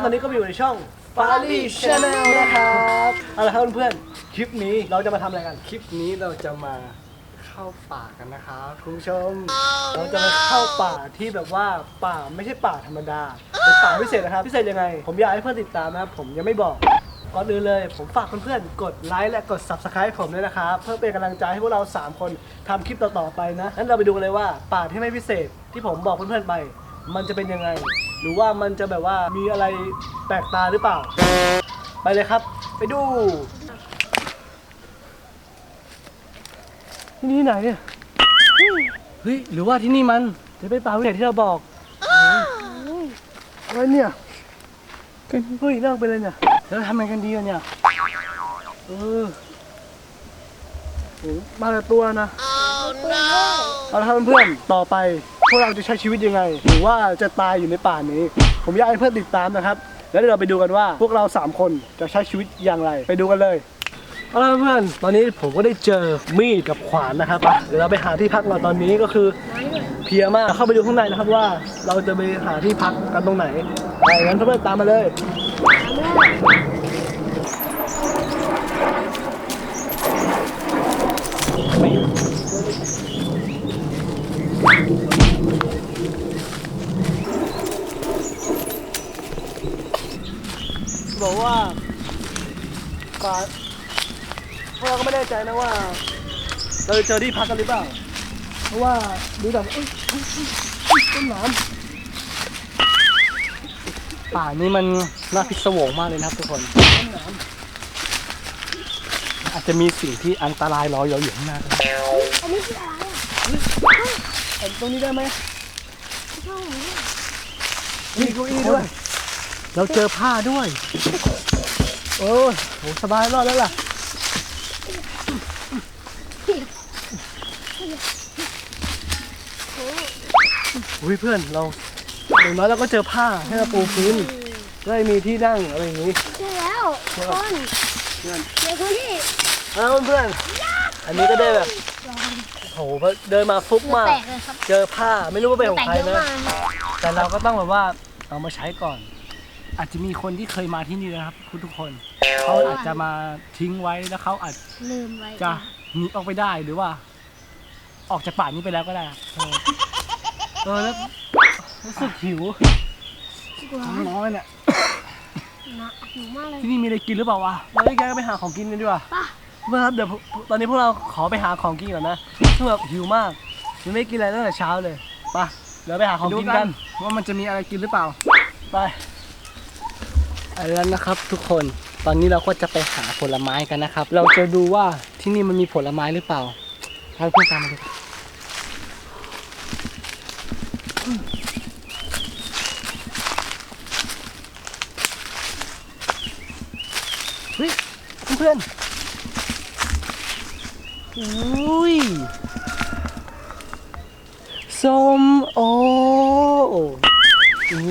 อนตอนนี้ก็มาอยู่ในช่อง f a r l y Channel นะครับเอาละครับเพื่อนๆ คลิปนี้เราจะมาทำอะไรกัน คลิปนี้เราจะมาเข้าป่ากันนะครับคุณผู้ชม เราจะมาเข้าป่าที่แบบว่าป่าไม่ใช่ป่าธรรมดา เป็นป่าพิเศษนะครับ พิเศษยังไง ผมอยากให้เพื่อนติดตามนะครับ ผมยังไม่บอก ก่อนอื่นเลย ผมฝากเพื่อนๆ กดไลค์และกด subscribe ผมด้วยนะครับ เพื่อเป็นกำลังใจให้พวกเรา 3 คนทำคลิปต่อๆไปนะงั้นเราไปดูกันเลยว่าป่าที่ไม่พิเศษที่ผมบอกเพื่อนๆไป มันจะเป็นยังไง หรือว่ามันจะแบบว่ามีอะไรแปลกตาหรือเปล่า ไปเลยครับ ไปดูที่นี่ไหนเนี่ยเฮ้ยหรือว่าที่นี่มันจะเป็นป่าพิเศษที่เราบอกอะไรเนี่ยเฮ้ยเลิกไปเลยเนี่ยแล้วทำไงกันดีอะเนี่ยเออโหมาแต่ตัวนะเอาละครับเพื่อนๆต่อไป พวกเราจะใช้ชีวิตยังไง หรือว่าจะตายอยู่ในป่านี้ ผมอยากให้เพื่อนติดตามนะครับ แล้วเดี๋ยวเราไปดูกันว่าพวกเราสามคนจะใช้ชีวิตอย่างไรไปดูกันเลยเอาละเพื่อนตอนนี้ผมก็ได้เจอมีดกับขวานนะครับเดี๋ยวเราไปหาที่พักเราตอนนี้ก็คือเพลียมากเข้าไปดูข้างในนะครับว่า เราจะไปหาที่พักกันตรงไหนไปงั้นเพื่อนๆตามมาเลย บอกว่าป่าพวกเราก็ไม่แน่ใจนะว่าเราจะเจอที่พักกันหรือเปล่า เพราะว่าดูแบบเอ้ยเอ้ยเอ้ยเอ้ยต้นหนามป่านี้มันน่าพิศวงมากเลยนะครับทุกคน ต้นหนามอาจจะมีสิ่งที่อันตรายรออยู่อยู่ข้างหน้าก็ได้อันนี้คืออะไรอะเห็นตรงนี้ได้ไหมช่องนี้มีเก้าอี้ด้วย เราเจอผ้าด้วย โอ้ยโหสบายรอดแล้วล่ะ อุ้ยเพื่อนเราอย่างน้อยเราก็เจอผ้าให้เราปูพื้นได้มีที่นั่งอะไรอย่างนี้ใช่แล้วคนเพื่อนเดี๋ยวคนที่อ้าวเพื่อนๆอันนี้ก็ได้แบบโหเดินมาฟุกมาก แตกเลยครับเจอผ้าไม่รู้ว่าเป็นของแตกใครเยอะนะ มาก แต่เราก็ต้องแบบว่าเอามาใช้ก่อน อาจจะมีคนที่เคยมาที่นี่นะครับทุกๆคนเขาอาจจะมาทิ้งไว้แล้วเขาอาจลืมไว้จะหนีออกไปได้หรือว่า ออกจากป่านี้ไปแล้วก็ได้เออเออแล้วรู้สึกหิวกลัวน้อยเนี่ยนะหิวมากเลยที่นี่มีอะไรกินหรือเปล่าวะเราได้แกก็ไปหาของกินกันดีกว่าป่ะเพื่อนครับเดี๋ยวตอนนี้พวกเราขอไปหาของกินก่อนนะคือแบบหิวมากยังไม่ได้กินอะไรตั้งแต่เช้าเลยไปเดี๋ยวไปหาของกินกัน ว่ามันจะมีอะไรกินหรือเปล่าไปเอา แล้วนะครับ ทุกคนตอนนี้เราก็จะไปหาผลไม้กันนะครับ เราจะดูว่าที่นี่มันมีผลไม้หรือเปล่าให้เพื่อนตามมาดูเฮ้ยเพื่อนอุ้ยส้มโออุ้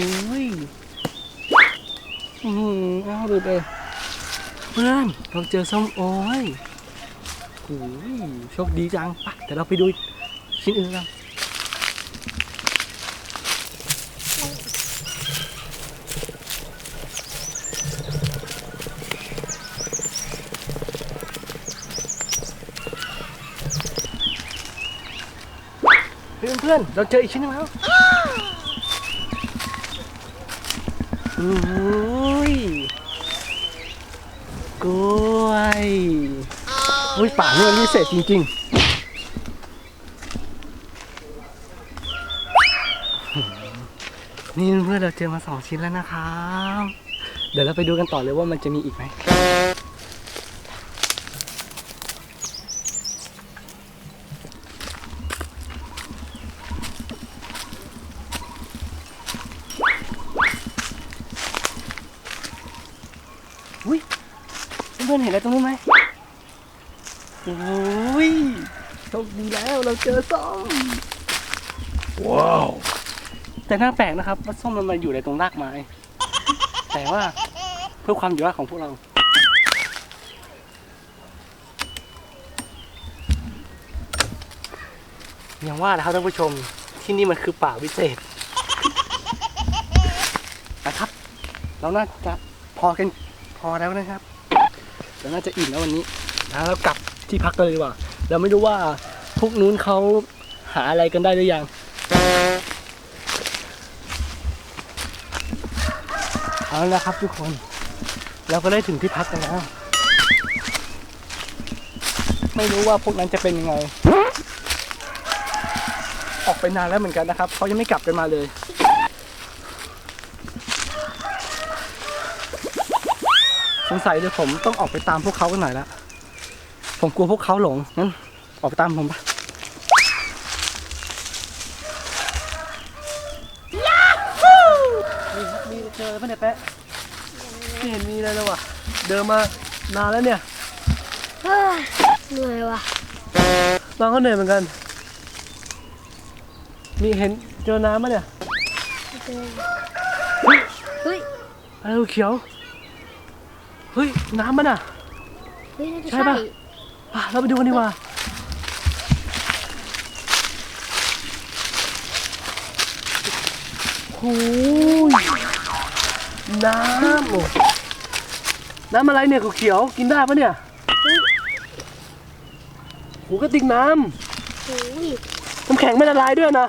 ย มเอาดูไปเพื่อนเราเจอส้มโอเว้ยโอ้ยโชคดีจังไปเดี๋ยวเราไปดูชิ้นอื่นกันเพื่อนเพื่อนเราเจออีกชิ้นหนึงแล้วอุ้ย ล้วยอุ้ยป่านี่มันพิเศษจริง ๆนี่เพื่อนเราเจอมาสองชิ้นแล้วนะครับ เดี๋ยวเราไปดูกันต่อเลยว่ามันจะมีอีกไหม อุ้ยเพื่อนๆเห็นอะไรตรงนู้นไหม อุ้ย โชคดี แล้วเราเจอส้มแต่น่าแปลกนะครับว่าส้มมันมาอยู่ในตรงรากไม้ แต่ว่าเพื่อความอยู่รอดของพวกเรา อย่างว่านะครับท่านผู้ชมที่นี่มันคือป่าวิเศษนะครับ เราน่าจะพอกันพอแล้วนะครับเราน่าจะอิ่มแล้ววันนี้แล้วเรากลับที่พักกันเลยดีกว่า เราไม่รู้ว่า พวกนู้นเขาหาอะไรกันได้หรือยัง เอาละครับทุกคน เราก็ได้ถึงที่พักกันแล้ว ไม่รู้ว่าพวกนั้นจะเป็นยังไง ออกไปนานแล้วเหมือนกันนะครับเขายังไม่กลับกันมาเลยสงสัยเดี๋ยวผมต้องออกไปตามพวกเขากันหน่อยละ ผมกลัวพวกเขาหลงงั้นออกไปตามผมปะ มี มีเจอปะเนี่ยแปะไม่เห็นมีเลยเลยว่ะ เดินมานานแล้วเนี่ยเฮ้ยเหนื่อยว่ะน้องก็เหนื่อยเหมือนกัน มีเห็นเจอน้ำปะเนี่ยเจอเฮ้ยอะไรเขียว เฮ้ยน้ำมันอะ เฮ้ยน่าจะใช่ใช่ปะอะเราไปดูกันดีกว่า โอ้ย น้ำโอ้น้ำอะไรเนี่ยเขียวๆกินได้ปะเนี่ยโหกระติกน้โอ้ยำน้ำแข็งไม่ละลายด้วยนะ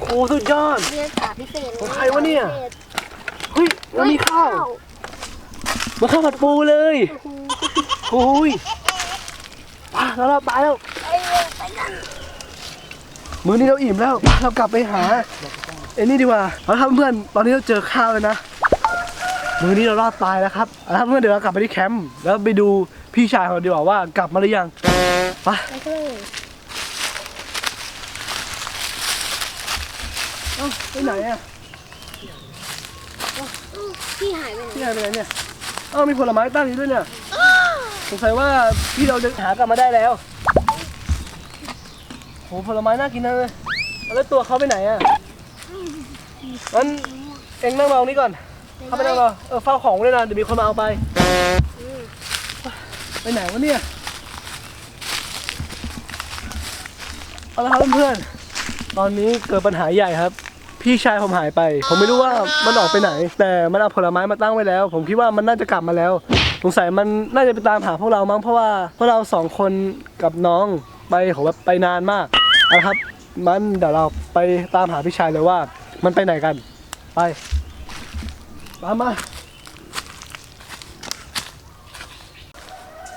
โอ้สุดยอด เรียนสาพิเศษของใครวะเนี่ยพิศษเฮ้ยแล้วมีข้าวมาข้าวผัดปูเลยโอ้โหโอ้ยว้าแล้วเราตายแล้วไปเลยไปกันมื้อนี้เราอิ่มแล้วว้าเรากลับไปหา ไอ้นี่ดีกว่าเอาละครับเพื่อนตอนนี้เราเจอข้าวแล้วนะมื้อนี้เรารอดตายแล้วครับเอาละครับเพื่อนเดี๋ยวเรากลับไปที่แคมป์แล้วไปดูพี่ชายของเราดีกว่าว่ากลับมาหรือยังไปไปเลยเอ้าไปไหนอะอ้าวพี่หายไปไหนพี่ชายไปไหนเนี่ยเอ้ามีผลไม้ตั้งอยู่ด้วยเนี่ยสงสัยว่าพี่เราจะหากลับมาได้แล้วโหผลไม้น่ากินนะเลยแล้วตัวเขาไปไหนอะ งั้นเอ็งนั่งรอตรงนี้ก่อน เข้าไปนั่งรอ เออเฝ้าของด้วยนะ เดี๋ยวมีคนมาเอาไป ไปไหนวะเนี่ย เอาละครับเพื่อนๆ ตอนนี้เกิดปัญหาใหญ่ครับ พี่ชายผมหายไป ผมไม่รู้ว่ามันออกไปไหน แต่มันเอาผลไม้มาตั้งไว้แล้ว ผมคิดว่ามันน่าจะกลับมาแล้ว สงสัยมันน่าจะไปตามหาพวกเรามั้ง เพราะว่าพวกเราสองคนกับน้องไปโหแบบไปนานมากเอาละครับ มันเดี๋ยวเราไปตามหาพี่ชายเลยว่า มันไปไหนกัน ไปตามมา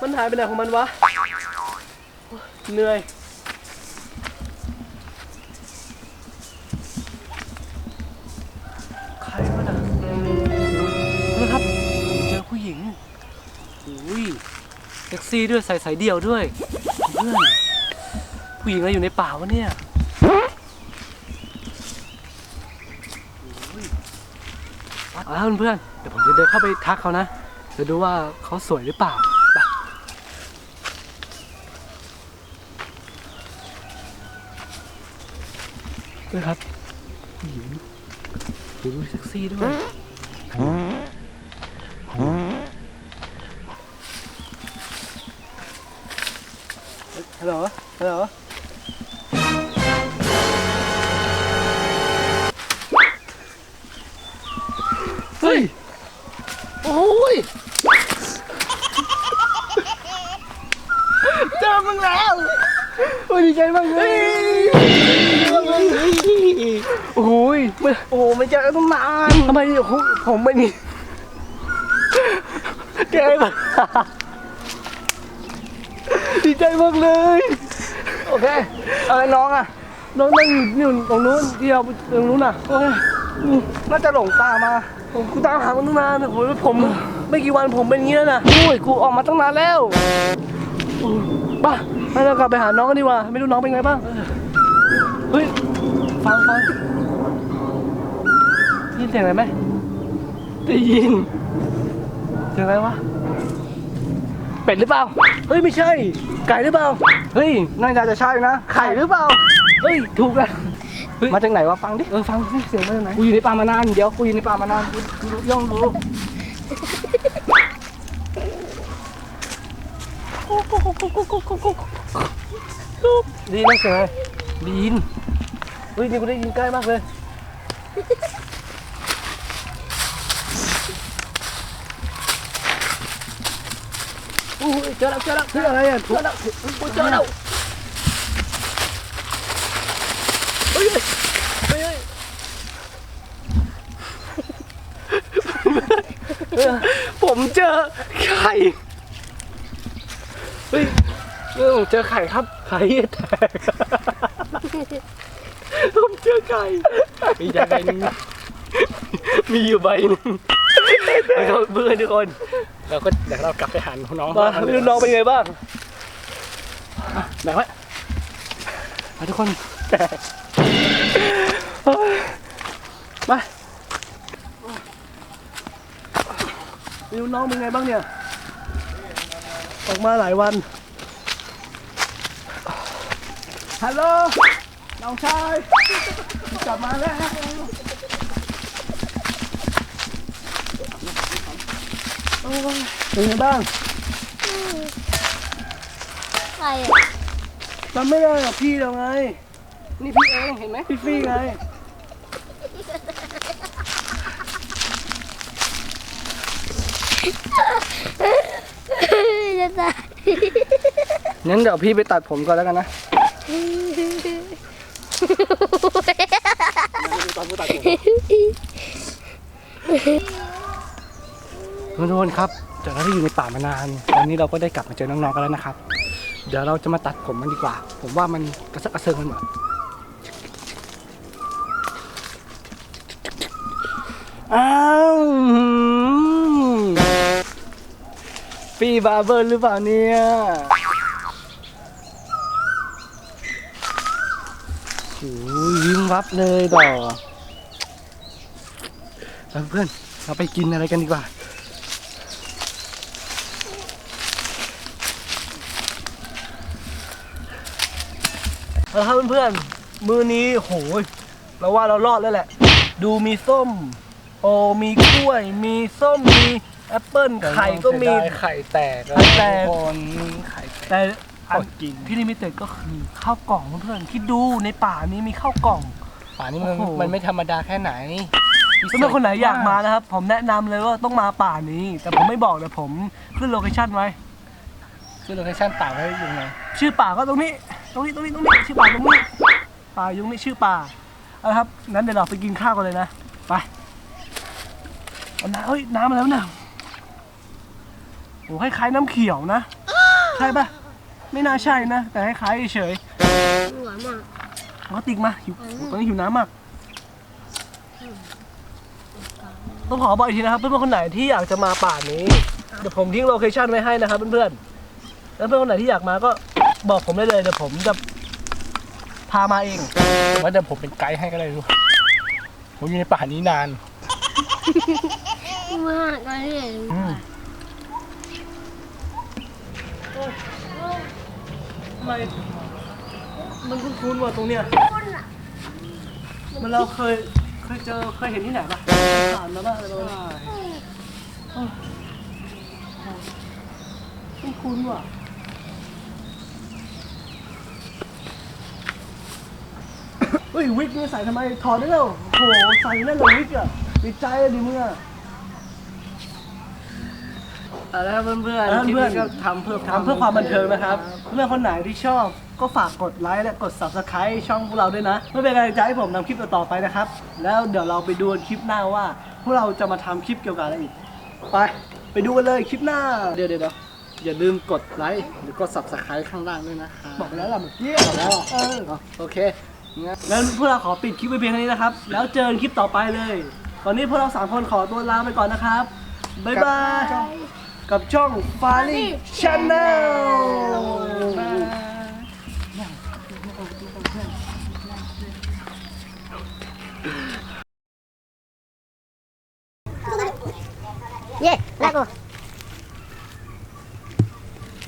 มันหายไปไหนของมันวะ เหนื่อย ใครวะน่ะนะครับผมเจอผู้หญิงอุ้ยเซ็กซี่ด้วยใส่สายเดี่ยวด้วยเพื่อนผู้หญิงอะไรอยู่ในป่าวะเนี่ย เอาละเพื่อนๆ เดี๋ยวผมจะเดินเข้าไปทักเขานะจะดูว่าเขาสวยหรือเปล่าไปด้วยครับผู้หญิงดูเซ็กซี่ด้วย โอ้ยดีใจมากเลยโอ้ยไม่โอ้โหไม่เจอกันตั้งนานทำไมโอ้โหผมไม่มีแกแบบดีใจมากเลย โอเคอะไรน้องอะ น้องนั่งอยู่ตรงนู้นที่เราตรงนู้นน่ะโอเคน่าจะหลงตามมาผมกูตามหามันตั้งนานโอ้โหแล้วผมไม่กี่วันผมเป็นอย่างนี้แล้วนะโอ้ยกูออกมาตั้งนานแล้วไป่ะให้เรากลับไปหาน้องกันดีกว่า ไม่รู้น้องเป็นไงบ้าง เฮ้ย ฟังฟังได้ยินเสียงอะไรไหมได้ยิน เสียงอะไรวะ เป็ดหรือเปล่า เฮ้ยไม่ใช่ ไก่หรือเปล่า เฮ้ยน่าจะใช่นะ ไข่หรือเปล่า เฮ้ยถูกแล้วเฮ้ยมาจากไหนวะฟังดิ เออฟังสิเสียงมาจากไหน กูอยู่ในป่ามานานเดี๋ยวกูอยู่ในป่ามานานกูกูย่องดู ดีมากเลยดีนเฮ้ยนี่กูได้ยินใกล้มากเลยอู้เจอแล้วเจอแล้วเจออะไรอะเจอแล้วกูเจอแล้วเฮ้ยเฮ้ยผมเจอไข่ เฮ้ยเออผมเจอไข่ครับไข่แตกผมเจอไข่มีใบหนึงมีอยู่ใบหนึงแล้วก็เพื่อนทุกคน เราก็เดี๋ยวเรากลับไปหาน้องๆมาบ้างดูน้องเป็นไงบ้างแบ่งไว้มาทุกคนมาดูน้องเป็นไงบ้างเนี่ย ออกมาหลายวัน ฮัลโหล น้องชายกลับมาแล้วโอ้ยเป็นไงบ้างใครอะจำไม่ได้หรอกพี่เราไง นี่พี่เองเห็นไหมพี่ฟี่ไงจะ ตายงั้นเดี๋ยวพี่ไปตัดผมก่อนแล้วกันนะตอนผู้ตัดผมทุกคนครับจากเราที่อยู่ในป่ามานานวันนี้เราก็ได้กลับมาเจอน้องๆกันแล้วนะครับ เดี๋ยวเราจะมาตัดผมมันดีกว่า ผมว่ามันกระเซาะกระเซิงมันหมดอ้าว ปีบาร์เบอร์หรือเปล่าเนี่ยโอ้ยยิ้มวับเลยดอกแล้วเพื่อนเราไปกินอะไรกันดีกว่าแล้วครับเพื่อนๆ มือนี้โหยเราว่าเรารอดแล้วแหละ ดูมีส้ม โอมีกล้วย มีส้ม มี แอปเปิ้ลไข่ก็มี ไข่แตกไข่แตกทุคนไข่แตก แต่อันอดกิน ที่ลิมิเต็ดก็คือข้าวกล่องเพื่อนๆคิดดูในป่านี้มีข้าวกล่อง ป่านี้มันโอ้โห มันไม่ธรรมดาแค่ไหนเพื่อนๆคนไหนอยากมานะครับ ผมแนะนำเลยว่าต้องมาป่านี้ แต่ผมไม่บอกแต่ผมขึ้นโลเคชั่นไว้ คือโลเคชั่นป่าไว้อยู่ไหนชื่อป่าก็ตรงนี้ ตรงนี้ ตรงนี้ ตรงนี้ ชื่อป่าตรงนี้ ป่ายุงนี่ชื่อป่าเอาละครับ งั้นเดี๋ยวเราไปกินข้าวกันเลยนะ ไปเอาน้ำเฮ้ย น้ำอะไรวะเนี่ย โอ้คล้ายๆน้ำเขียวนะ ใช่ปะไม่น่าใช่นะ แต่คล้ายๆเฉยหัวมากๆเอากระติกมาหิวตอนนี้หิวน้ำมาก ต้องขอบอกอีกทีนะครับ เพื่อนๆคนไหนที่อยากจะมาป่านี้ เดี๋ยวผมทิ้งโลเคชั่นไว้ให้นะครับเพื่อนๆแล้วเพื่อนคนไหนที่อยากมาก็บอกผมได้เลยเดี๋ยวผมจะพามาเองว่าเดี๋ยวผมเป็นไกด์ให้ก็ได้ดูผมอยู่ในป่านี้นาน มากเลย อืม ทำไมมันคุ้นๆว่ะตรงเนี้ยมันเราเคยเคยเจอเคยเห็นที่ไหนปะผ่านมาบ้างอะไรประมาณนี้เออคุ้นๆว่ะเฮ้ยวิกนี่ใส่ทำไมถอดได้แล้วโหใส่ได้เลยวิกอะติดใจอะดิมึงอะ เอาละครับเพื่อนเออๆคลิปเพื่อนนี้ก็ทำเพื่อทำเพื่อความบันเทิงนะครับ เพื่อนคนไหนที่ชอบก็ฝากกดไลค์และกด subscribe ช่องพวกเราด้วยนะเพื่อเป็นกำลังใจให้ผมทำคลิปต่อๆไปนะครับ แล้วเดี๋ยวเราไปดูกันคลิปหน้าว่า พวกเราจะมาทำคลิปเกี่ยวกับอะไรอีก ไป ไปดูกันเลยคลิปหน้า เดี๋ยวเดี๋ยวเดี๋ยวอย่าลืมกดไลค์หรือกด subscribe ข้างล่างด้วยนะคะบอกไปแล้วล่ะเมื่อกี้บอกแล้วเอออ๋อโอเคงั้นแล้วพวกเราขอปิดคลิปไปเพียงเท่านี้นะครับ แล้วเจอกันคลิปต่อไปเลย ตอนนี้พวกเราสามคนขอตัวลาไปก่อนนะครับบ๊ายบาย กับช่อง f a r i Channel เย้ลากกู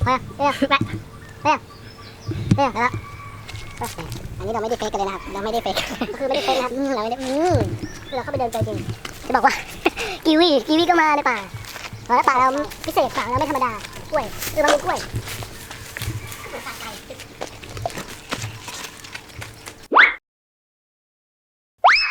ไปเอ้ยไปเอ้ยเอ้ยแล้วอันนี้เราไม่ได้เฟกกันเลยนะครับ เราไม่ได้เฟกคือไม่ได้เฟกนะครับเราไม่ได้อืมเราเข้าไปเดินไปจริง จะบอกว่า กีวีกีวีก็มาในป่า แล้วป่าเราพิเศษป่าเราไม่ธรรมดากล้วยคือมันมีกล้วย